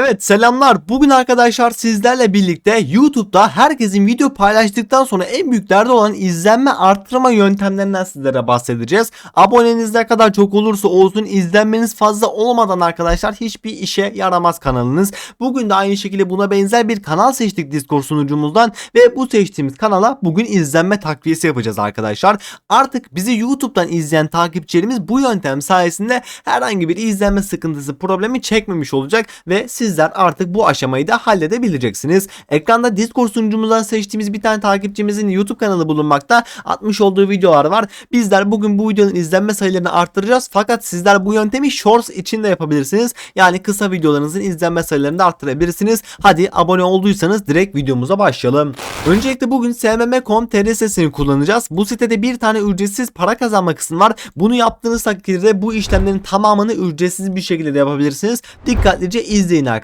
Evet selamlar. Bugün arkadaşlar sizlerle birlikte YouTube'da herkesin video paylaştıktan sonra en büyük derdi olan izlenme arttırma yöntemlerinden sizlere bahsedeceğiz. Aboneniz ne kadar çok olursa olsun izlenmeniz fazla olmadan arkadaşlar hiçbir işe yaramaz kanalınız. Bugün de aynı şekilde buna benzer bir kanal seçtik Discord sunucumuzdan ve bu seçtiğimiz kanala bugün izlenme takviyesi yapacağız arkadaşlar. Artık bizi YouTube'dan izleyen takipçilerimiz bu yöntem sayesinde herhangi bir izlenme sıkıntısı problemi çekmemiş olacak ve sizler artık bu aşamayı da halledebileceksiniz. Ekranda Discord sunucumuzdan seçtiğimiz bir tane takipçimizin YouTube kanalı bulunmakta. Atmış olduğu videolar var. Bizler bugün bu videonun izlenme sayılarını arttıracağız. Fakat sizler bu yöntemi Shorts için de yapabilirsiniz. Yani kısa videolarınızın izlenme sayılarını da arttırabilirsiniz. Hadi abone olduysanız direkt videomuza başlayalım. Öncelikle bugün smm.com.tr sitesini kullanacağız. Bu sitede bir tane ücretsiz para kazanma kısmı var. Bunu yaptığınız takdirde bu işlemlerin tamamını ücretsiz bir şekilde de yapabilirsiniz. Dikkatlice izleyin arkadaşlar.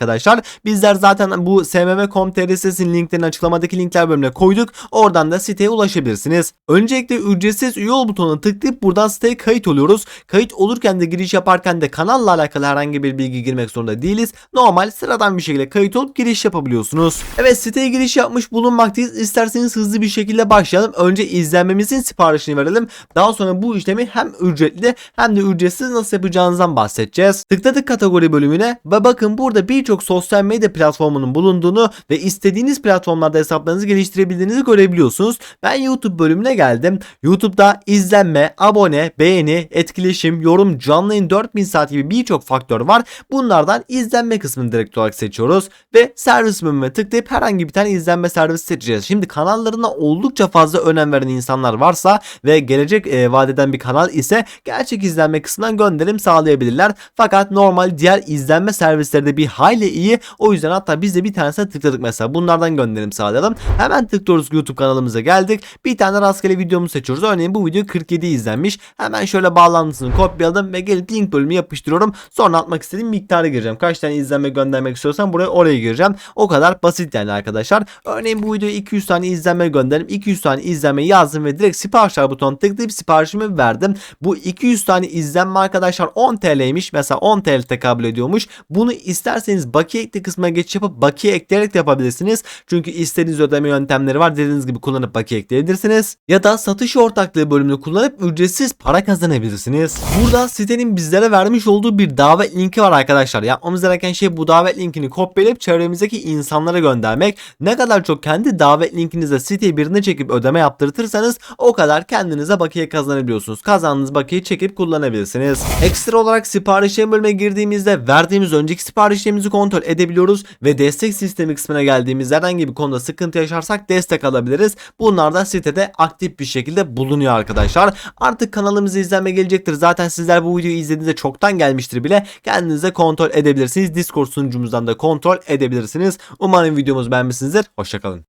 Bizler zaten bu smm.com.tr sitesinin linklerini açıklamadaki linkler bölümüne koyduk. Oradan da siteye ulaşabilirsiniz. Öncelikle ücretsiz üye ol butonuna tıklayıp buradan siteye kayıt oluyoruz. Kayıt olurken de giriş yaparken de kanalla alakalı herhangi bir bilgi girmek zorunda değiliz. Normal sıradan bir şekilde kayıt olup giriş yapabiliyorsunuz. Evet siteye giriş yapmış bulunmaktayız. İsterseniz hızlı bir şekilde başlayalım. Önce izlenmemizin siparişini verelim. Daha sonra bu işlemi hem ücretli hem de ücretsiz nasıl yapacağınızdan bahsedeceğiz. Tıkladık kategori bölümüne ve bakın burada birçok sosyal medya platformunun bulunduğunu ve istediğiniz platformlarda hesaplarınızı geliştirebildiğinizi görebiliyorsunuz. Ben YouTube bölümüne geldim. YouTube'da izlenme, abone, beğeni, etkileşim, yorum, canlı yayın 4000 saat gibi birçok faktör var. Bunlardan izlenme kısmını direkt olarak seçiyoruz ve servis bölümüne tıklayıp herhangi bir tane izlenme servisi seçeceğiz. Şimdi kanallarına oldukça fazla önem veren insanlar varsa ve gelecek e, vadeden bir kanal ise gerçek izlenme kısmından gönderim sağlayabilirler. Fakat normal diğer izlenme servisleri de bir hayli iyi. O yüzden hatta biz de bir tanesine tıkladık mesela. Bunlardan gönderim sağlayalım. Hemen tıklıyoruz YouTube kanalımıza geldik. Bir tane rastgele videomu seçiyoruz. Örneğin bu video 47 izlenmiş. Hemen şöyle bağlantısını kopyaladım ve gelip link bölümü yapıştırıyorum. Sonra atmak istediğim miktarı gireceğim. Kaç tane izlenme göndermek istiyorsam buraya oraya gireceğim. O kadar basit yani arkadaşlar. Örneğin bu videoya 200 tane izlenme gönderdim. 200 tane izlenme yazdım ve direkt siparişler butonuna tıklayıp siparişimi verdim. Bu 200 tane izlenme arkadaşlar 10 TL'ymiş. Mesela 10 TL tekabül ediyormuş. Bunu isterseniz bakiye ekle kısmına geçiş yapıp bakiye ekleyerek de yapabilirsiniz. Çünkü istediğiniz ödeme yöntemleri var. Dediğiniz gibi kullanıp bakiye ekleyebilirsiniz. Ya da satış ortaklığı bölümünü kullanıp ücretsiz para kazanabilirsiniz. Burada sitenin bizlere vermiş olduğu bir davet linki var arkadaşlar. Yapmamız gereken şey bu davet linkini kopyalayıp çevremizdeki insanlara göndermek. Ne kadar çok kendi davet linkinize siteye birine çekip ödeme yaptırtırsanız o kadar kendinize bakiye kazanabiliyorsunuz. Kazandığınız bakiyeyi çekip kullanabilirsiniz. Ekstra olarak siparişlerin bölümüne girdiğimizde verdiğimiz önceki siparişlerimizi kontrol edebiliyoruz ve destek sistemi kısmına geldiğimizde herhangi bir konuda sıkıntı yaşarsak destek alabiliriz. Bunlar da sitede aktif bir şekilde bulunuyor arkadaşlar. Artık kanalımızı izlenme gelecektir. Zaten sizler bu videoyu izlediğinizde çoktan gelmiştir bile. Kendinize kontrol edebilirsiniz. Discord sunucumuzdan da kontrol edebilirsiniz. Umarım videomuzu beğenmişsinizdir. Hoşçakalın.